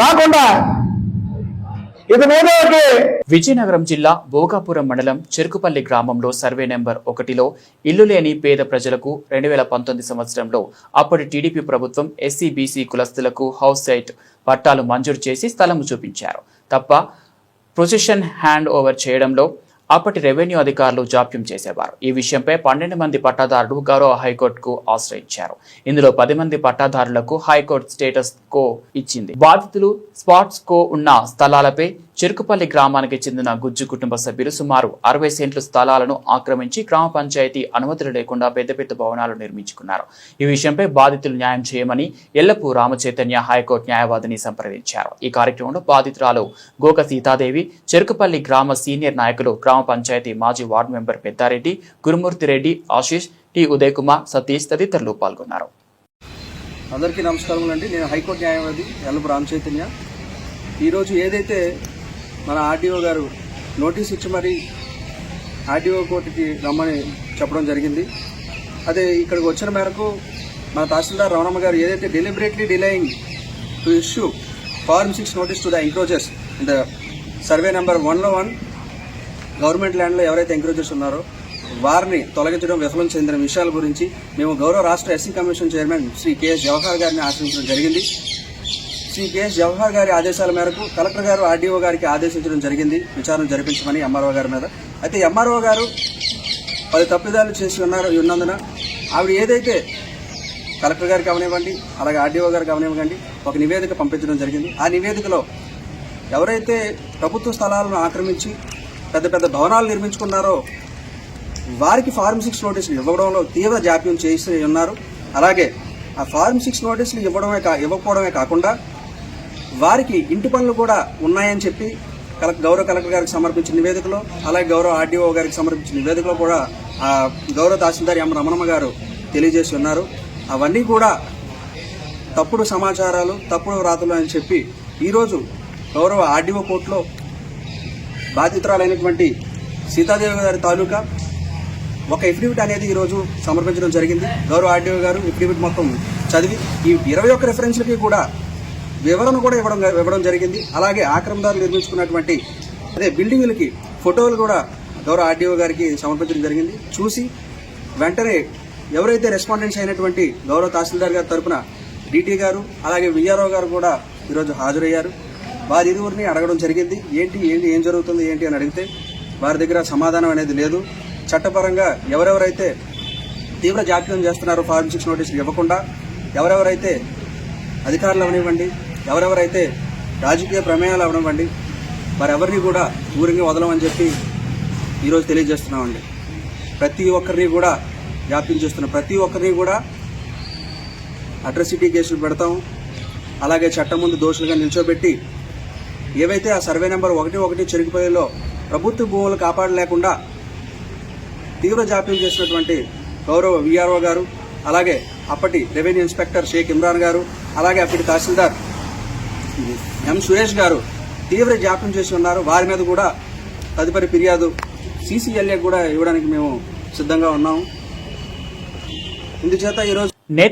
రాకుండా ఇది విజయనగరం జిల్లా భోగాపురం మండలం చెరుకుపల్లి గ్రామంలో సర్వే నెంబర్ ఒకటిలో ఇల్లు లేని పేద ప్రజలకు రెండు వేల పంతొమ్మిది సంవత్సరంలో అప్పటి టీడీపీ ప్రభుత్వం ఎస్సీ బీసీ కులస్తులకు హౌస్ సైట్ పట్టాలు మంజూరు చేసి స్థలము చూపించారు. తప్ప ప్రొసెషన్ హ్యాండ్ ఓవర్ చేయడంలో అప్పటి రెవెన్యూ అధికారులు జాప్యం చేసేవారు. ఈ విషయంపై పన్నెండు మంది పట్టాదారులు గౌరవ హైకోర్టుకు ఆశ్రయించారు. ఇందులో పది మంది పట్టాదారులకు హైకోర్టు స్టేటస్ కో ఇచ్చింది. బాధితులు స్పాట్స్ కో ఉన్న స్థలాలపై చెరుకుపల్లి గ్రామానికి చెందిన గుజ్జు కుటుంబ సభ్యులు సుమారు అరవై సెంట్లు స్థలాలను ఆక్రమించి గ్రామ పంచాయతీ అనుమతులు లేకుండా పెద్ద పెద్ద భవనాలు నిర్మించుకున్నారు. ఈ విషయంపై బాధితులు న్యాయం చేయమని ఎల్లపు రామచైతన్య హైకోర్టు న్యాయవాదిని సంప్రదించారు. ఈ కార్యక్రమంలో బాధితురాలు గోక సీతాదేవి చెరుకుపల్లి గ్రామ సీనియర్ నాయకులు గ్రామ పంచాయతీ మాజీ ward member Peddareddy Gurumurthy Reddy Ashish T Uday Kumar Satish తదితరులు పాల్గొన్నారు. అందరికీ నమస్కారం అండి నేను హైకోర్టు న్యాయవాది ఎల్లపు రామచైతన్య. ఈరోజు ఏదైతే మన ఆర్డీఓ గారు నోటీస్ ఇచ్చి మరి ఆర్డీఓ కోర్టుకి రమ్మని చెప్పడం జరిగింది. అదే ఇక్కడికి వచ్చిన మేరకు మన తహసీల్దార్ రమణమ్మ గారు ఏదైతే deliberately delaying to issue form six notice to the encroachers the survey number వన్లో వన్ గవర్నమెంట్ ల్యాండ్లో ఎవరైతే ఎంకరేజర్స్ ఉన్నారో వారిని తొలగించడం విఫలం చెందిన విషయాల గురించి మేము గౌరవ రాష్ట్ర SC commission chairman Shri KS Jawahar గారిని ఆశ్రయించడం జరిగింది. శ్రీ కెఎస్ జవహర్ గారి ఆదేశాల మేరకు కలెక్టర్ గారు ఆర్డీఓ గారికి ఆదేశించడం జరిగింది. విచారణ జరిపించమని ఎంఆర్ఓ గారి మీద. అయితే ఎంఆర్ఓ గారు పది తప్పిదాలు చేసి ఉన్నారు ఉన్నందున. ఆవిడ ఏదైతే కలెక్టర్ గారికి అవనివ్వండి అలాగే ఆర్డీఓ గారికి అవనివ్వండి ఒక నివేదిక పంపించడం జరిగింది. ఆ నివేదికలో ఎవరైతే ప్రభుత్వ స్థలాలను ఆక్రమించి పెద్ద పెద్ద భవనాలు నిర్మించుకున్నారో వారికి ఫార్మ్ సిక్స్ నోటీసులు ఇవ్వడంలో తీవ్ర జాప్యం చేసి ఉన్నారు. అలాగే ఆ ఫార్మ్ సిక్స్ నోటీసులు ఇవ్వడమే కా ఇవ్వకపోవడమే కాకుండా వారికి ఇంటి పనులు కూడా ఉన్నాయని చెప్పి కలెక్ గౌరవ కలెక్టర్ గారికి సమర్పించిన నివేదికలో అలాగే గౌరవ ఆర్డీఓ గారికి సమర్పించిన నివేదికలో కూడా ఆ గౌరవ తహసీల్దార్ ఎం రమణమ్మ గారు తెలియజేసి ఉన్నారు అవన్నీ కూడా తప్పుడు సమాచారాలు తప్పుడు రాతలు అని చెప్పి ఈరోజు గౌరవ ఆర్డీఓ కోర్టులో బాధితురాలైనటువంటి సీతాదేవి గారి తాలూకా ఒక ఎఫిడవిట్ అనేది ఈరోజు సమర్పించడం జరిగింది. గౌరవ ఆర్డీఓ గారు ఎఫిడవిట్ మొత్తం చదివి ఈ ఇరవై ఒక్క రెఫరెన్స్లకి కూడా వివరణ కూడా ఇవ్వడం ఇవ్వడం జరిగింది. అలాగే ఆక్రమదారులు నిర్మించుకున్నటువంటి అదే బిల్డింగులకి ఫోటోలు కూడా గౌరవ ఆర్డీఓ గారికి సమర్పించడం జరిగింది. చూసి వెంటనే ఎవరైతే రెస్పాండెంట్స్ అయినటువంటి గౌరవ తహసీల్దార్ గారి తరపున డీటీ గారు అలాగే విఆర్ఓ గారు కూడా ఈరోజు హాజరయ్యారు. వారి ఇరువురిని అడగడం జరిగింది. ఏంటి ఏంటి ఏం జరుగుతుంది ఏంటి అని అడిగితే వారి దగ్గర సమాధానం అనేది లేదు. చట్టపరంగా ఎవరెవరైతే తీవ్ర జాప్యం చేస్తున్నారో ఫార్మ్ సిక్స్ నోటీసులు ఇవ్వకుండా ఎవరెవరైతే అధికారులు అవనివ్వండి ఎవరెవరైతే రాజకీయ ప్రమేయాలు అవనివ్వండి వారెవరిని కూడా దూరంగా వదలమని చెప్పి ఈరోజు తెలియజేస్తున్నామండి. ప్రతి ఒక్కరిని కూడా జాప్యం చేస్తున్నాం ప్రతి ఒక్కరిని కూడా అట్రసిటీ కేసులు పెడతాం అలాగే చట్టం ముందు దోషులుగా నిల్చోబెట్టి ఏవైతే ఆ సర్వే నెంబర్ ఒకటి ఒకటి చెరిగిపోయేలో ప్రభుత్వ భూములు కాపాడలేకుండా తీవ్ర జాప్యం చేసినటువంటి గౌరవ విఆర్ఓ గారు అలాగే అప్పటి రెవెన్యూ ఇన్స్పెక్టర్ షేక్ ఇమ్రాన్ గారు అలాగే అప్పటి తహసీల్దార్ ఎం. సురేష్ గారు తీవ్ర జాప్యం చేసి ఉన్నారు. వారి మీద కూడా తదుపరి ఫిర్యాదు సీసీఎల్ఏ కూడా ఇవ్వడానికి మేము సిద్ధంగా ఉన్నాము ఇందుచేత ఈరోజు